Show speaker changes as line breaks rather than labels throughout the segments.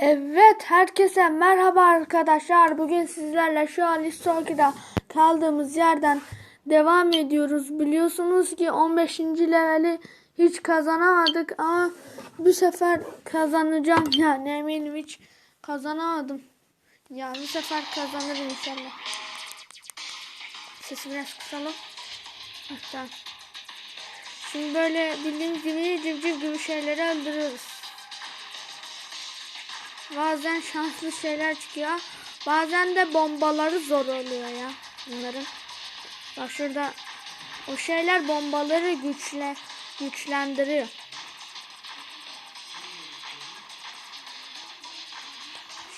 Evet, herkese merhaba arkadaşlar. Bugün sizlerle şu an Listorki'de kaldığımız yerden devam ediyoruz. Biliyorsunuz ki 15. leveli hiç kazanamadık ama bu sefer kazanacağım yani eminim hiç kazanamadım. Ya bu sefer kazanırım inşallah. Sesi biraz kısalım. Hatta. Şimdi böyle bildiğiniz gibi civciv gibi şeyleri öldürüyoruz. Bazen şanslı şeyler çıkıyor. Bazen de bombaları zor oluyor ya bunların. Bak şurada o şeyler bombaları güçle güçlendiriyor.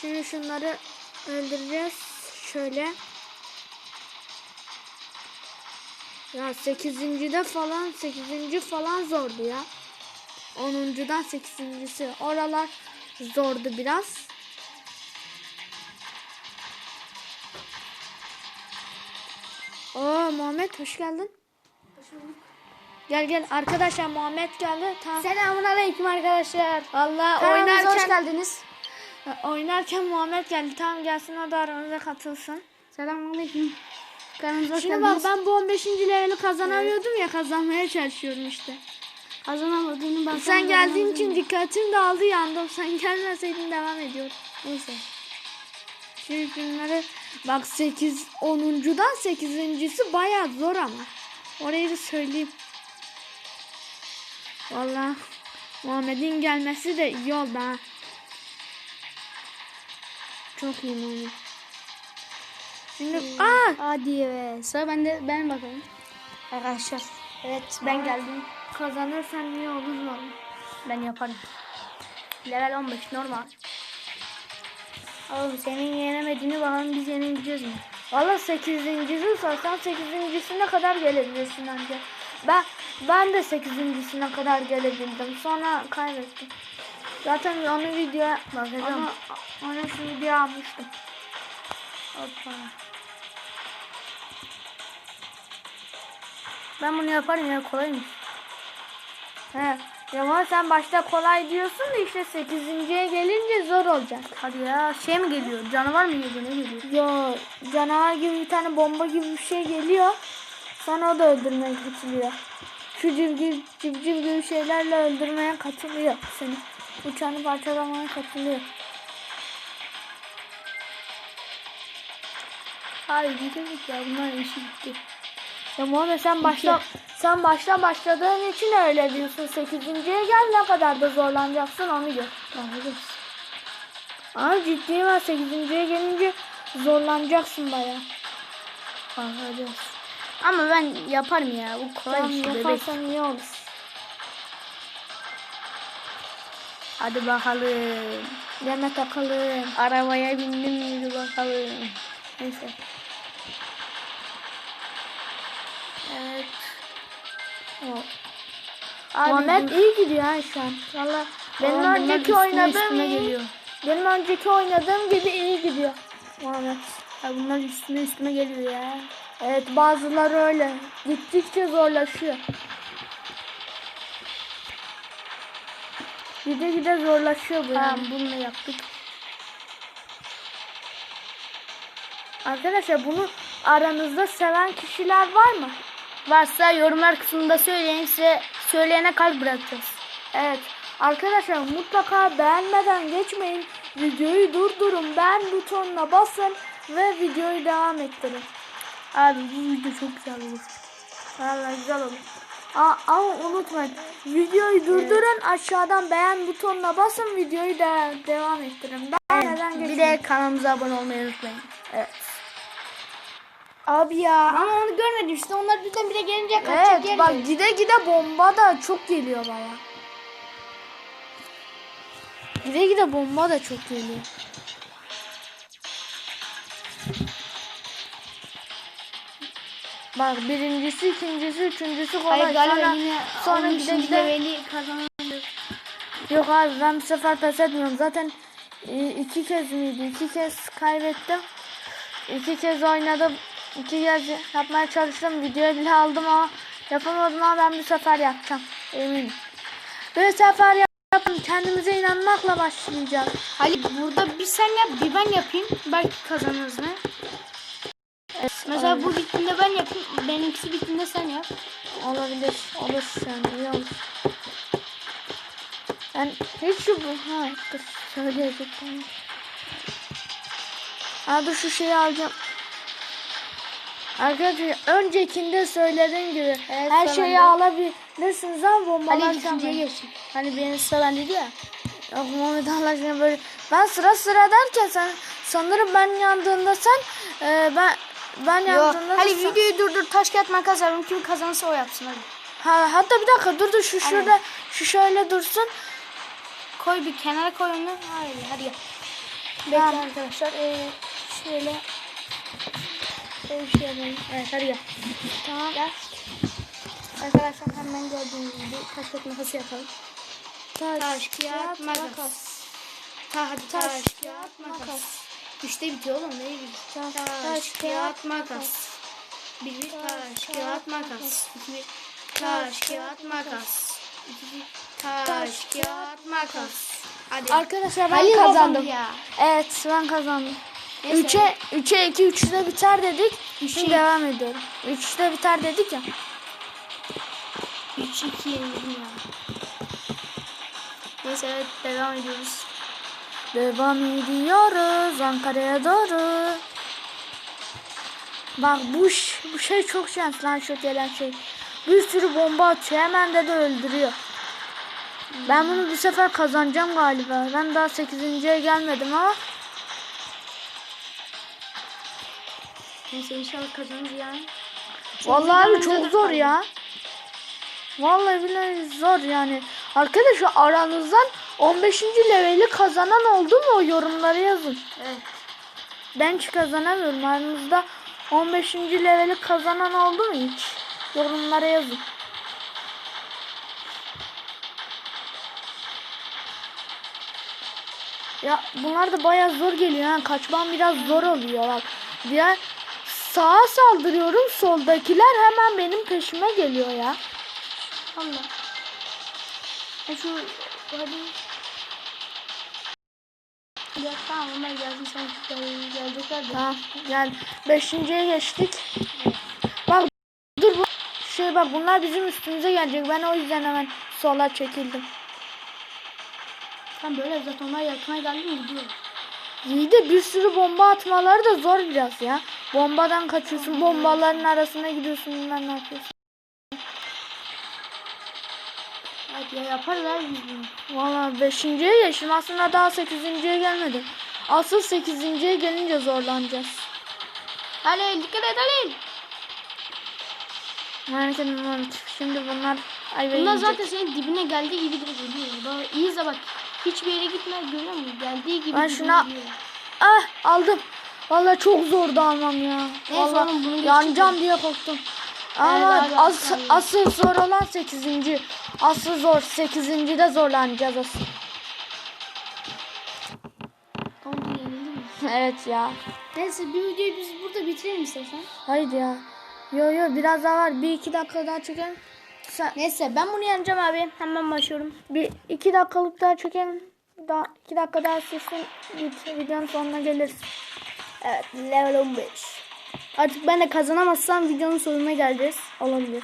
Şimdi şunları öldüreceğiz. Şöyle. Ya 8. falan 8. falan zordu ya. 10.dan 8.si. Oralar zordu biraz. Oo Muhammed hoş geldin. Gel gel arkadaşlar Muhammed geldi. Tamam.
Selamun aleyküm arkadaşlar.
Valla
Kanalımıza hoş
oynarken
geldiniz.
oynarken Muhammed geldi. Tamam gelsin o da aramıza katılsın.
Selamun aleyküm. Kanalımıza hoş
Şimdi
geldiniz.
bak ben bu 15. leveli kazanamıyordum ya kazanmaya çalışıyorum işte.
Kazanamadığını ben
Sen geldiğin için dikkatim dağıldı yandım. Sen gelmeseydin devam ediyorum.
Neyse.
Şimdi şunları bak 8 10.dan 8.si bayağı zor ama. Orayı da söyleyeyim. Vallahi Muhammed'in gelmesi de iyi oldu ha. Çok iyi Muhammed. Şimdi
Hmm.
aa
Hadi be. Sıra bende. Ben bakayım. Arkadaşlar. Evet ben geldim.
kazanırsan iyi olur mu?
Ben yaparım. Level 15 normal. Oğlum senin yenemediğini bakalım biz yenebileceğiz mi?
Valla 8.si sorsan 8.sine kadar gelebilirsin anca. Ben ben de 8.sine kadar gelebildim. Sonra kaybettim. Zaten onu video
Bakacağım.
onu, onu şu video almıştım.
Hoppa. Ben bunu yaparım ya kolaymış.
He. Ya ama sen başta kolay diyorsun da işte 8.ye gelince zor olacak.
Hadi ya şey mi geliyor? Canavar mı geliyor? Ne geliyor?
Yo canavar gibi bir tane bomba gibi bir şey geliyor. Sonra o da öldürmeye katılıyor. Şu civciv, civciv gibi şeylerle öldürmeye katılıyor seni. Uçağını parçalamaya katılıyor.
Abi bitirdik ya bunlar işi bitti.
Ya Muhammed sen başta sen başta başladığın için öyle diyorsun. 8.ye gel ne kadar da zorlanacaksın onu gör.
Bakacağız.
Ama ciddiyim ben 8.ye gelince zorlanacaksın baya.
Bakacağız. Ama ben yaparım ya. Bu kolay
Tamam
bir şey bebek.
iyi olur.
Hadi bakalım.
Deme takalım.
Arabaya bindim miydi bakalım. Neyse. Abi
Muhammed iyi gidiyor ha şu an. Valla benim
Aa,
önceki oynadığım iyi.
geliyor.
Benim önceki oynadığım gibi iyi gidiyor. Muhammed.
Ya bunlar üstüne üstüne geliyor ya.
Evet bazıları öyle. Gittikçe zorlaşıyor. Gide gide zorlaşıyor bu
Tamam
yani.
bunu yaptık.
Arkadaşlar bunu aranızda seven kişiler var mı?
Varsa yorumlar kısmında söyleyin size söyleyene kalp bırakacağız.
Evet. Arkadaşlar mutlaka beğenmeden geçmeyin. Videoyu durdurun. Beğen butonuna basın ve videoyu devam ettirin.
Abi bu video çok güzel olur.
Vallahi güzel olur. Aa, ama unutmayın. Videoyu durdurun. Aşağıdan beğen butonuna basın. Videoyu de devam ettirin. Beğenmeden
Bir
geçmeyin.
de kanalımıza abone olmayı unutmayın.
Evet.
Abi ya ama onu görmedim işte onlar birden bire gelince
Evet bak gide gide bomba da çok geliyor baya. Gide gide bomba da çok geliyor. Bak birincisi, ikincisi, üçüncüsü kolay.
Hayır
sonra,
yine
sonra gide gide.
leveli kazanamıyor.
Yok abi ben bu sefer pes etmiyorum. Zaten e, iki kez miydi? İki kez kaybettim. İki kez oynadım. İki kez yapmaya çalıştım. Videoyu bile aldım ama yapamadım ama ben bu sefer yapacağım. Eminim. Bu sefer yap yapın. Kendimize inanmakla başlayacağız.
Halil burada bir sen yap bir ben yapayım. Belki kazanırız ne?
Evet,
Mesela bu bittiğinde ben yapayım. Benimkisi bittiğinde sen yap.
olabilir. Olur yani iyi olur. Ben hiç şu bu ha dur söyleyecektim. Ha dur şu şeyi alacağım. Arkadaşlar öncekinde söylediğim gibi
Evet,
her şeyi
ben-
alabilirsiniz ama bombalar
Halil ikinciye geçsin. Hani benim sıra diyor ya.
Yok Muhammed Allah böyle. Ben sıra sıra derken sen sanırım ben yandığında sen e, ben ben yandığında da
Halil
sen-
videoyu durdur taş kağıt makas yapalım. Kim kazanırsa o yapsın hadi.
Ha, hatta bir dakika dur dur şu şurada şu şöyle dursun.
Koy bir kenara koy onu. Hayır hadi gel. Bekle arkadaşlar. Ee, şöyle. Şöyle bir şey yapalım. Evet hadi gel.
Tamam.
Gel. Arkadaşlar hemen gördüğünüz gibi taş kağıt makas yapalım. Taş kağıt makas. Ta hadi taş,
Taş,
kağıt makas. Üçte bitiyor oğlum ne bileyim. Taş,
taş,
kağıt makas. Bir bir taş kağıt makas. İki bir taş kağıt makas. İki bir taş kağıt makas. Hadi.
Arkadaşlar ben
Halil
kazandım.
kazandı ya.
Evet ben kazandım.
Neyse.
3'e 3'e 2 3'te biter dedik. Şimdi
iki.
devam ediyorum. 3'te biter dedik ya.
3 2 yenildim ya. Neyse evet devam ediyoruz.
Devam ediyoruz Ankara'ya doğru. Bak bu, bu şey çok şanslı lan şu gelen şey. Bir sürü bomba atıyor hemen de de öldürüyor. Ben bunu bu sefer kazanacağım galiba. Ben daha 8.ye gelmedim ama
Neyse inşallah kazanırız ya.
vallahi abi çok zor ya. Vallahi billahi zor yani. Arkadaşlar aranızdan 15. leveli kazanan oldu mu yorumlara yazın.
Evet.
Ben hiç kazanamıyorum. Aranızda 15. leveli kazanan oldu mu hiç? Yorumlara yazın. Ya bunlar da bayağı zor geliyor. Yani kaçmam biraz zor oluyor. Bak diğer sağa saldırıyorum. Soldakiler hemen benim peşime geliyor ya.
Allah. Ya şu hadi. Ya tamam onlar geldi sen gel- gelecekler de.
Tamam gel. Beşinciye geçtik. Bak dur bu şey bak bunlar bizim üstümüze gelecek. Ben o yüzden hemen sola çekildim.
Tam böyle zaten onlar yakına geldi mi gidiyor.
İyi de bir sürü bomba atmaları da zor biraz ya. Bombadan kaçıyorsun, bombaların arasına gidiyorsun, bilmem ne yapıyorsun.
Evet ya yaparız abi biz bunu.
Valla beşinciye geçtim. Aslında daha sekizinciye gelmedim. Asıl sekizinciye gelince zorlanacağız.
Halil dikkat et Halil.
Etme Mehmet. Şimdi bunlar ayvayı
Bunlar
yiyecek.
zaten senin dibine geldiği gibi de geliyor. Bak iyi izle bak. Hiçbir yere gitme görüyor musun? Geldiği gibi
Ben şuna-. Ah aldım. Valla çok zordu almam ya. Valla yanacağım diye korktum. Ama
abi,
as, asıl zor olan sekizinci. Asıl zor. Sekizinci de zorlanacağız asıl. Evet ya.
Neyse bir videoyu biz burada bitirelim istersen.
Haydi ya. Yo yo biraz daha var. Bir iki dakika daha çekelim. Sen,
Neyse ben bunu yeneceğim abi. Hemen başlıyorum.
bir iki dakikalık daha çekelim. Daha iki dakika daha git. Videonun sonuna geliriz.
Evet level 15. Artık ben de kazanamazsam videonun sonuna geleceğiz.
Olabilir.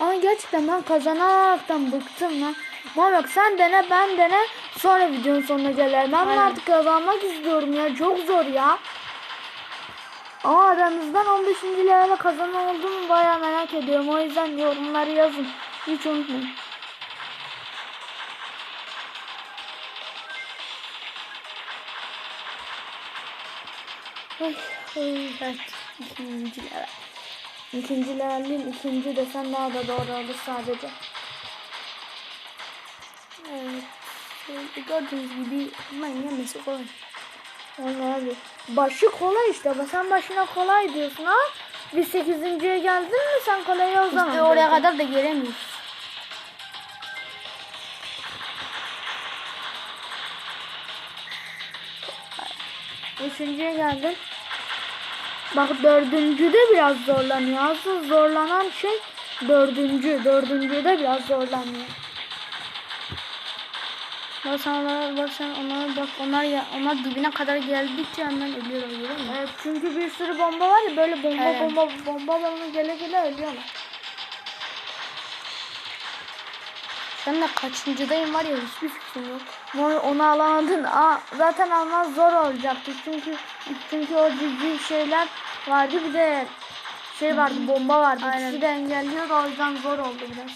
Ama gerçekten ben kazanaraktan bıktım lan. Bak sen dene ben dene sonra videonun sonuna gelir. Ben
Aynen.
artık kazanmak istiyorum ya. Çok zor ya. Ama aranızdan 15. levele kazanan oldu mu baya merak ediyorum. O yüzden yorumları yazın. Hiç unutmayın. Ay, evet. İkinci level. İkinci level değil, ikinci desen daha da doğru olur sadece.
Evet. Şöyle Gördüğünüz gibi bunların yenmesi kolay.
Yani abi. Başı kolay işte ama sen başına kolay diyorsun ha. Bir sekizinciye geldin mi sen kolayı o zaman.
İşte oraya kadar da gelemiyoruz.
Üçüncüye geldin. Bak dördüncüde biraz zorlanıyor. Asıl zorlanan şey dördüncü. Dördüncüde biraz zorlanıyor.
Bak sen onlara bak sen onlara bak onlar ya onlar dibine kadar geldikçe hemen ölüyorlar görüyor musun?
Evet çünkü bir sürü bomba var ya böyle bomba
Evet.
bomba bomba bomba gele gele ölüyorlar.
Ben de kaçıncıdayım var ya hiçbir fikrim yok.
Mor onu alamadın. Aa, zaten almaz zor olacaktı. Çünkü çünkü o ciddi şeyler vardı. Bir de şey vardı, bomba vardı.
Aynen.
İkisi de engelliyordu. O yüzden zor oldu biraz.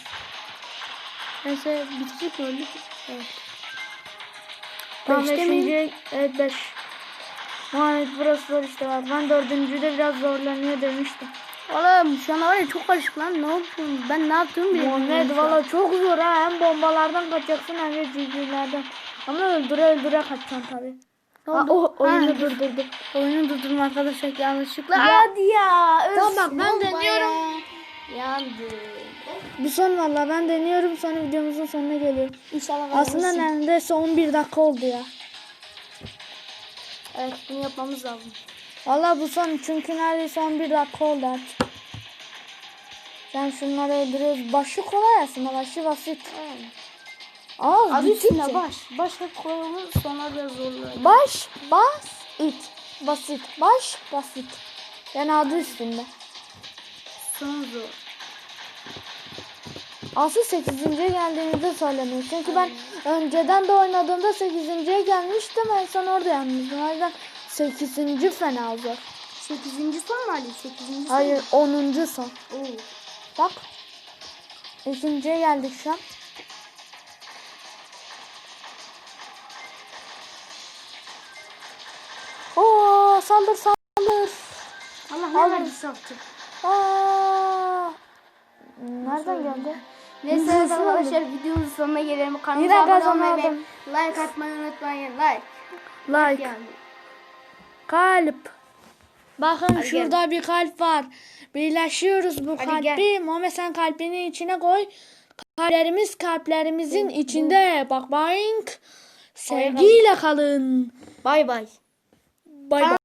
Neyse mi öldük? Evet.
Tam
Beşte
beşinci, evet beş. Muhammed burası zor işte var. Ben dördüncüde biraz zorlanıyor demiştim.
Oğlum şu an var ya çok karışık lan. Ne yapıyorum? Ben ne yaptığımı
Muhammed
bilmiyorum an.
valla çok zor ha. Hem bombalardan kaçacaksın hem de civcivlerden. Ama öldüre öldüre kaçacaksın tabi. Aa, o oyunu
Ha.
durdurdu.
Oyunu durdurma arkadaşlar yanlışlıkla.
Hadi ya.
Tamam bak ben deniyorum. Yandı.
Bu son valla ben deniyorum sonra videomuzun sonuna geliyorum.
İnşallah
Aslında neredeyse 11 dakika oldu ya.
Evet bunu yapmamız lazım.
Valla bu son çünkü neredeyse 11 dakika oldu artık. Sen şunları öldürüyoruz. Başı kolay aslında başı basit. Aa,
Adı
gittikçe.
üstünde baş. Başta kolay olur sonra biraz zorlar.
Baş, bas, it. Basit. Baş, basit. Yani adı üstünde.
Son zor.
Asıl 8. geldiğimizde söyleniyor. Çünkü ben önceden de oynadığımda 8.ye gelmiştim. En son orada yanmıştım. O yüzden 8. fena zor.
8. son mu Ali? 8.
Hayır 10. son.
Oo.
Bak. İkinciye geldik şu an. Oo saldır saldır.
Allah
Al.
ne verdi saptı.
Aa. Nereden geldi?
Neyse arkadaşlar videomuzun sonuna gelelim. Kanalımıza abone olmayı ve like atmayı unutmayın. Like.
Like.
Yani.
Kalp. Bakın
Hadi
şurada bir kalp var. Birleşiyoruz bu
Hadi
kalbi.
gel.
Muhammed sen kalbini içine koy. Kalplerimiz kalplerimizin içinde. Bak boink. Sevgiyle kalın.
Bay bay.
Bay bay.